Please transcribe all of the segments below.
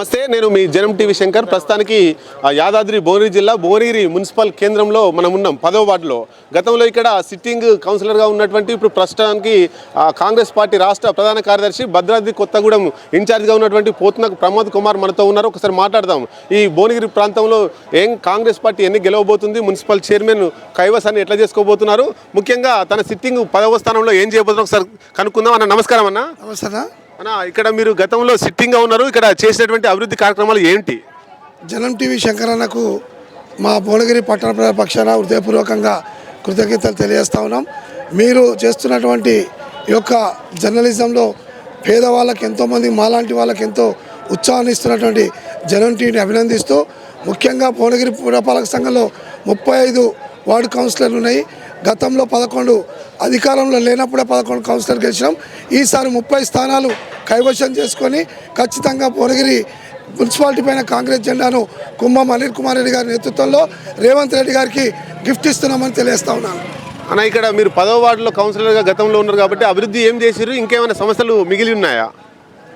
నమస్తే నేను మీ జనం టీవీ శంకర్. ప్రస్తుతానికి యాదాద్రి భువనగిరి జిల్లా భువనగిరి మున్సిపల్ కేంద్రంలో మనం ఉన్నాం పదవ వార్డులో. గతంలో ఇక్కడ సిట్టింగ్ కౌన్సిలర్గా ఉన్నటువంటి ఇప్పుడు ప్రస్తుతానికి కాంగ్రెస్ పార్టీ రాష్ట్ర ప్రధాన కార్యదర్శి భద్రాద్రి కొత్తగూడెం ఇన్ఛార్జ్గా ఉన్నటువంటి పోతునకు ప్రమోద్ కుమార్ మనతో ఉన్నారు. ఒకసారి మాట్లాడదాం. ఈ భువనగిరి ప్రాంతంలో ఏం కాంగ్రెస్ పార్టీ ఎన్ని గెలవబోతుంది మున్సిపల్ చైర్మన్ కైవసాన్ని ఎట్లా చేసుకోబోతున్నారు? ముఖ్యంగా తన సిట్టింగ్ పదవ స్థానంలో ఏం చేయబోతున్నారు ఒకసారి కనుక్కుందాం అన్న. నమస్కారం అన్న. నమస్కారం అన్న ఇక్కడ మీరు గతంలో సిట్టింగ్గా ఉన్నారు ఇక్కడ చేసినటువంటి అభివృద్ధి కార్యక్రమాలు ఏంటి? జనం టీవీ శంకరన్నకు మా భువనగిరి పట్టణ ప్రజల పక్షాన హృదయపూర్వకంగా కృతజ్ఞతలు తెలియజేస్తా ఉన్నాం. మీరు చేస్తున్నటువంటి ఈ యొక్క జర్నలిజంలో పేదవాళ్ళకి ఎంతోమంది మాలాంటి వాళ్ళకి ఎంతో ఉత్సాహాన్ని ఇస్తున్నటువంటి జనం టీవీని అభినందిస్తూ ముఖ్యంగా భువనగిరి పురపాలక సంఘంలో ముప్పై ఐదు వార్డు కౌన్సిలర్లు ఉన్నాయి. గతంలో పదకొండు అధికారంలో లేనప్పుడే పదకొండు కౌన్సిలర్ గెలిచినాం. ఈసారి ముప్పై స్థానాలు కైవశం చేసుకొని ఖచ్చితంగా భువనగిరి మున్సిపాలిటీ పైన కాంగ్రెస్ జెండాను కుంభం అనిల్ కుమార్ రెడ్డి గారి నేతృత్వంలో రేవంత్ రెడ్డి గారికి గిఫ్ట్ ఇస్తున్నామని తెలియజేస్తా ఉన్నాను. అన్న ఇక్కడ మీరు పదవ వార్డులో కౌన్సిలర్గా గతంలో ఉన్నారు కాబట్టి అభివృద్ధి ఏం చేసిర్రు? ఇంకేమైనా సమస్యలు మిగిలి ఉన్నాయా?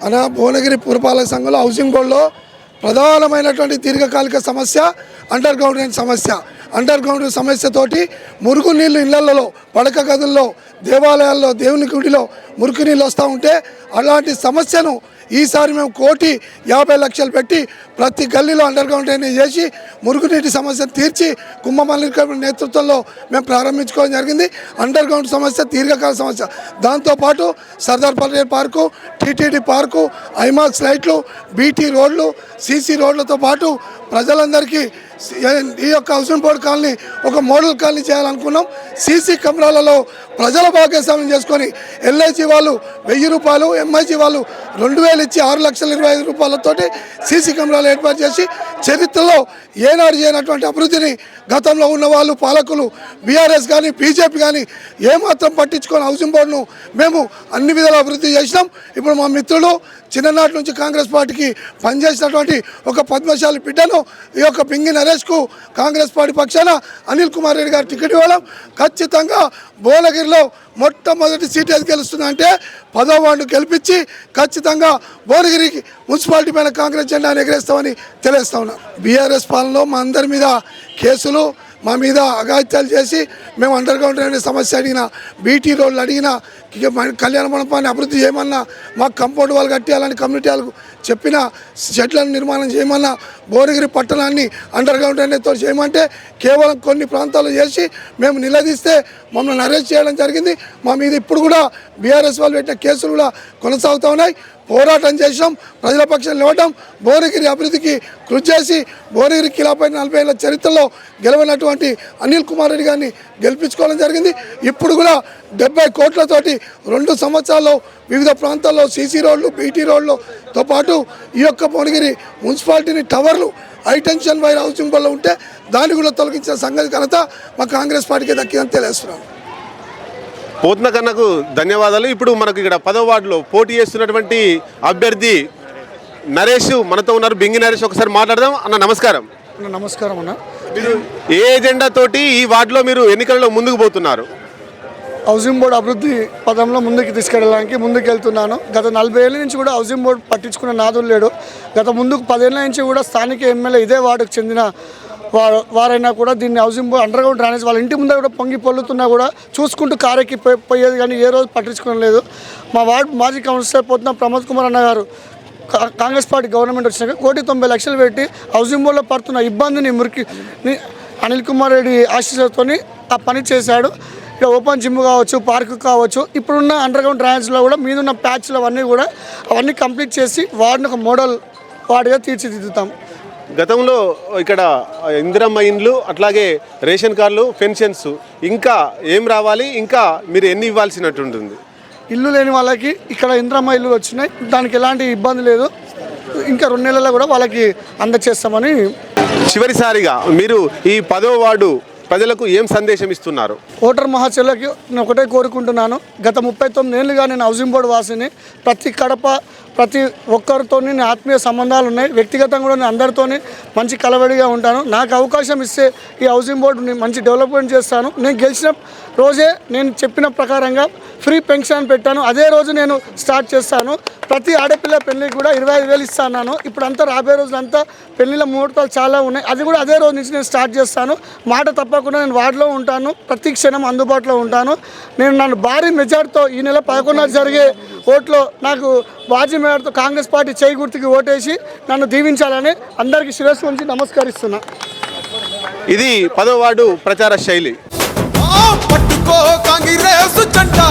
అనా భువనగిరి పురపాలక సంఘంలో హౌసింగ్ బోర్డులో ప్రధానమైనటువంటి దీర్ఘకాలిక సమస్య అండర్ గ్రౌండ్ సమస్య. అండర్ గ్రౌండ్ సమస్యతోటి మురుగు నీళ్ళు ఇళ్ళలో పడక గదుల్లో దేవాలయాల్లో దేవుని గుడిలో మురికి నీళ్ళు వస్తూ ఉంటే అలాంటి సమస్యను ఈసారి మేము కోటి యాభై లక్షలు పెట్టి ప్రతి గల్లీలో అండర్ గ్రౌండ్ డ్రైనేజ్ చేసి మురుగునీటి సమస్యను తీర్చి కుంభమల్లికరణ నేతృత్వంలో మేము ప్రారంభించుకోవడం జరిగింది. అండర్ గ్రౌండ్ సమస్య దీర్ఘకాల సమస్య. దాంతోపాటు Sardar Patel park TTD park IMAX లైట్లు బీటీ రోడ్లు సీసీ రోడ్లతో పాటు ప్రజలందరికీ ఈ యొక్క హౌసింగ్ బోర్డు కాలనీ ఒక మోడల్ కాలనీ చేయాలనుకున్నాం. సీసీ కెమెరాలలో ప్రజల భాగస్వామ్యం చేసుకొని ఎల్ఐసి వాళ్ళు వెయ్యి రూపాయలు ఎంఐసి వాళ్ళు రెండు వేలు ఇచ్చి ఆరు లక్షల ఇరవై ఐదు రూపాయలతోటి సీసీ కెమెరాలు ఏర్పాటు చేసి చరిత్రలో ఏనాడు చేయనటువంటి అభివృద్ధిని గతంలో ఉన్న వాళ్ళు పాలకులు బీఆర్ఎస్ కానీ బీజేపీ కానీ ఏమాత్రం పట్టించుకొని హౌసింగ్ బోర్డును మేము అన్ని విధాల అభివృద్ధి చేసినాం. ఇప్పుడు మా మిత్రుడు చిన్ననాటి నుంచి కాంగ్రెస్ పార్టీకి పనిచేసినటువంటి ఒక పద్మశాలి బిడ్డను ఈ యొక్క పింగి నరేష్కు కాంగ్రెస్ పార్టీ పక్షాన అనిల్ కుమార్ రెడ్డి గారు టికెట్ ఇవ్వడం ఖచ్చితంగా భువనగిరిలో మొట్టమొదటి సీట్ ఏది గెలుస్తుందంటే అంటే పదో వార్డు గెలిపించి ఖచ్చితంగా భువనగిరికి మున్సిపాలిటీ పైన కాంగ్రెస్ జెండాను ఎగరేస్తామని తెలియస్తా ఉన్నారు బీఆర్ఎస్ పాలనలో మా అందరి మీద కేసులు మా మీద అఘాయిత్యాలు చేసి మేము అండర్ గ్రౌండ్ అనే సమస్య అడిగిన బీటీ రోడ్లు అడిగిన ఇక కళ్యాణ మండపాన్ని అభివృద్ధి చేయమన్నా మాకు కంపౌండ్ వాళ్ళు కట్టేయాలని కమ్యూనిటీ వాళ్ళకు చెప్పిన షెడ్లను నిర్మాణం చేయమన్నా భువనగిరి పట్టణాన్ని అండర్ గ్రౌండ్ అనేది చేయమంటే కేవలం కొన్ని ప్రాంతాలు చేసి మేము నిలదీస్తే మమ్మల్ని అరెస్ట్ చేయడం జరిగింది. మా మీద ఇప్పుడు కూడా బీఆర్ఎస్ వాళ్ళు పెట్టిన కేసులు కూడా కొనసాగుతూ ఉన్నాయి. పోరాటం చేసాం ప్రజల పక్షం నిలవడం భువనగిరి అభివృద్ధికి కృషి చేసి భువనగిరి కిలాపై నలభై ఏళ్ళ చరిత్రలో గెలవనటువంటి అనిల్ కుమార్ రెడ్డి గారిని గెలిపించుకోవడం జరిగింది. ఇప్పుడు కూడా డెబ్బై కోట్లతోటి రెండు సంవత్సరాల్లో వివిధ ప్రాంతాల్లో సీసీ రోడ్లు బీటీ రోడ్లతో పాటు ఈ యొక్క భువనగిరి మున్సిపాలిటీని టవర్లు హైటెన్షన్ వైర్ హౌసింగ్ బోర్డులో ఉంటే దాన్ని కూడా తొలగించిన సంగతి ఘనత మా కాంగ్రెస్ పార్టీకి దక్కిందని తెలియజేస్తున్నాను పోతున్న కన్నకు ధన్యవాదాలు. ఇప్పుడు మనకు ఇక్కడ పదవ వార్డులో పోటీ చేస్తున్నటువంటి అభ్యర్థి నరేష్ మనతో ఉన్నారు. బింగి నరేష్ ఒకసారి మాట్లాడదాం. అన్న నమస్కారం. అన్న నమస్కారం అన్న. మీరు ఏ ఎజెండా తోటి ఈ వార్డులో మీరు ఎన్నికల్లో ముందుకు పోతున్నారు? హౌసింగ్ బోర్డు అభివృద్ధి పదంలో ముందుకు తీసుకెళ్ళడానికి ముందుకు వెళ్తున్నాను గత నలభై ఏళ్ళ నుంచి కూడా హౌసింగ్ బోర్డు పట్టించుకున్న నాదులు లేడు. గత ముందుకు పదేళ్ళ నుంచి కూడా స్థానిక ఎమ్మెల్యే ఇదే వార్డుకు చెందిన వారు వారైనా కూడా దీన్ని housing board under ground drainage వాళ్ళ ఇంటి ముందర కూడా పొంగి పొల్లుతున్నా కూడా చూసుకుంటూ కారెక్కి పోయి- పోయేది కానీ ఏ రోజు పట్టించుకోలేదు మా వార్డు మాజీ కౌన్సిలర్ పోతున్న ప్రమోద్ కుమార్ అన్న గారు కాంగ్రెస్ పార్టీ గవర్నమెంట్ వచ్చినాక కోటి తొంభై లక్షలు పెట్టి హౌసింగ్ బోర్డులో పడుతున్న ఇబ్బందిని మురికి ని- అనిల్ కుమార్ రెడ్డి ఆశీస్సులతో ఆ పని చేశాడు. ఇక్కడ ఓపెన్ జిమ్ కావచ్చు పార్క్ కావచ్చు ఇప్పుడున్న అండర్ గ్రౌండ్ డ్రైనేజ్లో కూడా మీదున్న ప్యాచ్లు అవన్నీ కూడా అవన్నీ కంప్లీట్ చేసి వాడిని ఒక మోడల్ వాడిగా తీర్చిదిద్దుతాం. గతంలో ఇక్కడ ఇందిరమ్మ ఇండ్లు అట్లాగే రేషన్ కార్డులు పెన్షన్స్ ఇంకా ఏం రావాలి ఇంకా మీరు ఎన్ని ఇవ్వాల్సినట్టు ఉంటుంది? ఇల్లు లేని వాళ్ళకి ఇక్కడ ఇంద్రమ్మ ఇల్లు వచ్చినాయి. దానికి ఎలాంటి ఇబ్బంది లేదు. ఇంకా రెండు నెలల్లో కూడా వాళ్ళకి అందచేస్తామని చివరిసారిగా మీరు ఈ పదో వార్డు ప్రజలకు ఏం సందేశం ఇస్తున్నారు? ఓటర్ మహాశయులకి నేను ఒకటే కోరుకుంటున్నాను. గత ముప్పై తొమ్మిది ఏళ్ళుగా నేను హౌసింగ్ బోర్డు వాసిని. ప్రతి కడప ప్రతి ఒక్కరితో నేను ఆత్మీయ సంబంధాలు ఉన్నాయి. వ్యక్తిగతంగా కూడా నేను అందరితోని మంచి కలవడిగా ఉంటాను. నాకు అవకాశం ఇస్తే ఈ హౌసింగ్ బోర్డుని మంచి డెవలప్మెంట్ చేస్తాను. నేను గెలిచిన రోజే నేను చెప్పిన ప్రకారంగా ఫ్రీ పెన్షన్ పెట్టాను. అదే రోజు నేను స్టార్ట్ చేస్తాను. ప్రతి ఆడపిల్ల పెళ్ళికి కూడా ఇరవై ఐదు వేలు ఇస్తాను ఇప్పుడు అంతా రాబోయే రోజులంతా పెళ్ళిళ్ళ ముహూర్తాలు చాలా ఉన్నాయి. అది కూడా అదే రోజు నుంచి నేను స్టార్ట్ చేస్తాను. మాట తప్పకుండా నేను వార్డులో ఉంటాను. ప్రతి క్షణం అందుబాటులో ఉంటాను. నేను నన్ను భారీ మెజార్టీతో ఈ నెల పదకొండున జరిగే ఓట్లో నాకు బాజీ మేడతో కాంగ్రెస్ పార్టీ చేయి గుర్తుకి ఓటేసి నన్ను దీవించాలని అందరికీ శిరస్సు ఉంచి నమస్కరిస్తున్నా. ఇది పదో వార్డు ప్రచార శైలి. పట్టుకో కాంగ్రెస్ జెండా